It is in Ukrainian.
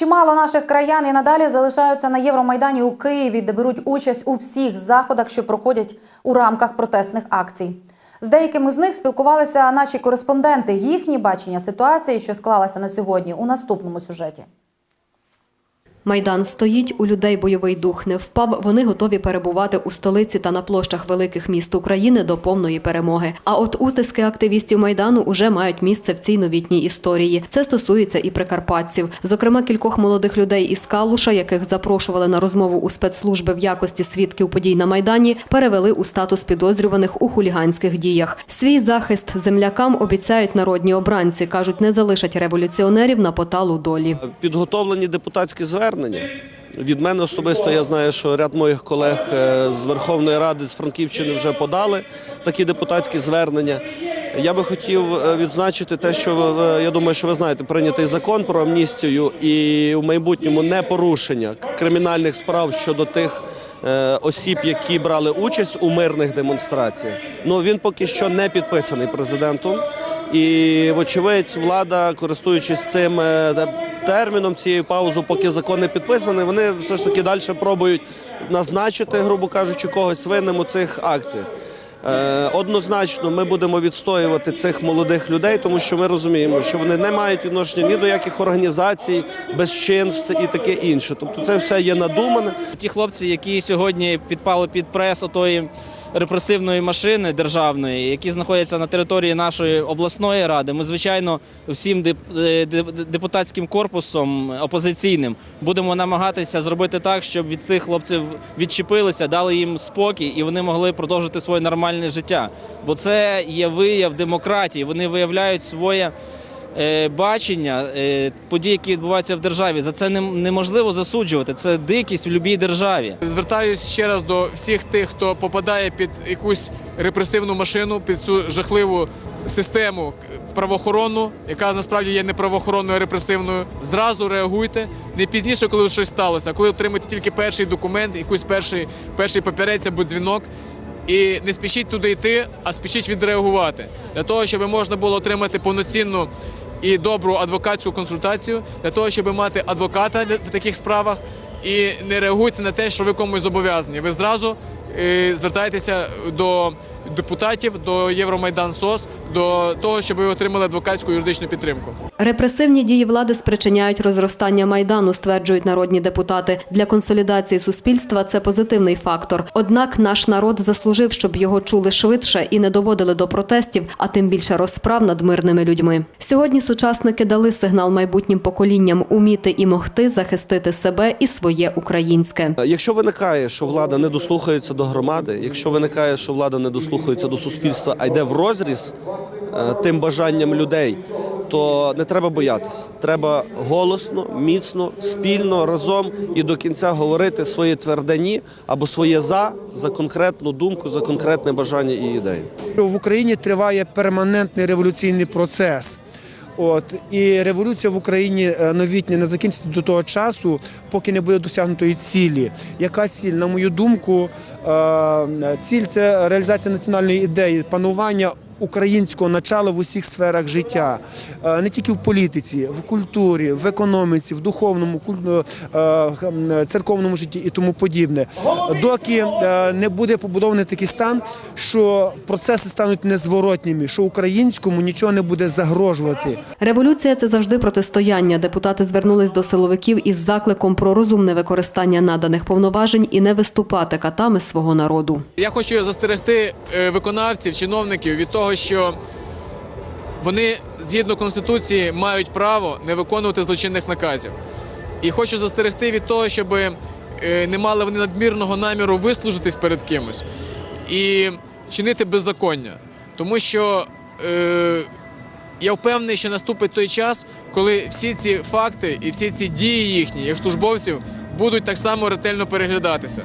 Чимало наших краян і надалі залишаються на Євромайдані у Києві, де беруть участь у всіх заходах, що проходять у рамках протестних акцій. З деякими з них спілкувалися наші кореспонденти. Їхні бачення ситуації, що склалася на сьогодні, у наступному сюжеті. Майдан стоїть, у людей бойовий дух не впав. Вони готові перебувати у столиці та на площах великих міст України до повної перемоги. А от утиски активістів майдану уже мають місце в цій новітній історії. Це стосується і прикарпатців. Зокрема, кількох молодих людей із Калуша, яких запрошували на розмову у спецслужби в якості свідків подій на майдані, перевели у статус підозрюваних у хуліганських діях. Свій захист землякам обіцяють народні обранці. кажуть, не залишать революціонерів на поталу долі. Підготовлені депутатські звернення. Від мене особисто я знаю, що ряд моїх колег е, з Верховної Ради з Франківщини вже подали такі депутатські звернення. Я би хотів е, відзначити те, що я думаю, що ви знаєте, прийнятий закон про амністію і в майбутньому не порушення кримінальних справ щодо тих е, осіб, які брали участь у мирних демонстраціях. Ну він поки що не підписаний президентом. І, вочевидь, влада, користуючись цим терміном, цією паузою, поки закон не підписаний, вони все ж таки далі пробують назначити, грубо кажучи, когось винним у цих акціях. Е, Однозначно, ми будемо відстоювати цих молодих людей, тому що ми розуміємо, що вони не мають відношення ні до яких організацій, безчинств і таке інше. Тобто, це все є надумане. Ті хлопці, які сьогодні підпали під прес отої репресивної машини державної, які знаходяться на території нашої обласної ради, ми звичайно всім е, депутатським корпусом опозиційним будемо намагатися зробити так, щоб від тих хлопців відчепилися, дали їм спокій і вони могли продовжити своє нормальне життя. Бо це є вияв демократії. Вони виявляють своє бачення е, подій, які відбуваються в державі. За це неможливо засуджувати. Це дикість в будь-якій державі. Звертаюсь ще раз до всіх тих, хто попадає під якусь репресивну машину, під цю жахливу систему правоохоронну, яка насправді є не правоохоронною, а репресивною. Зразу реагуйте не пізніше, коли щось сталося, а коли отримаєте тільки перший документ, якийсь перший, перший папірець або дзвінок. І не спішіть туди йти, а спішіть відреагувати для того, щоб можна було отримати повноцінну і добру адвокатську консультацію, для того, щоб мати адвоката для таких справах. І не реагуйте на те, що ви комусь зобов'язані. Ви зразу е, звертаєтеся до депутатів, до Євромайдан СОС, до того, щоб ви отримали адвокатську юридичну підтримку. Репресивні дії влади спричиняють розростання майдану, стверджують народні депутати. Для консолідації суспільства це позитивний фактор. Однак наш народ заслужив, щоб його чули швидше і не доводили до протестів, а тим більше розправ над мирними людьми. Сьогодні сучасники дали сигнал майбутнім поколінням уміти і могти захистити себе і своє українське. Якщо виникає, що влада не дослухається до громади, якщо виникає, що влада не дослухається до суспільства, а йде в розріз е, тим бажанням людей, то не треба боятися. Треба голосно, міцно, спільно разом і до кінця говорити своє тверде ні або своє за за конкретну думку, за конкретне бажання і ідеї. В Україні триває перманентний революційний процес. От і революція в Україні е, новітня не закінчиться до того часу, поки не буде досягнутої цілі. Яка ціль? На мою думку, е, ціль це реалізація національної ідеї, панування українського начала в усіх сферах життя, Е, не тільки в політиці, в культурі, в економіці, в духовному, е, церковному житті і тому подібне. Доки е, не буде побудований такий стан, що процеси стануть незворотніми, що українському нічого не буде загрожувати. Революція це завжди протистояння. Депутати звернулись до силовиків із закликом про розумне використання наданих повноважень і не виступати катами свого народу. Я хочу застерегти виконавців, чиновників від того, що вони згідно конституції мають право не виконувати злочинних наказів. І хочу застерегти від того, щоб е, не мали вони надмірного наміру вислужитись перед кимось і чинити беззаконня. Тому що е, я впевнений, що наступить той час, коли всі ці факти і всі ці дії їхні, як службовців, будуть так само ретельно переглядатися.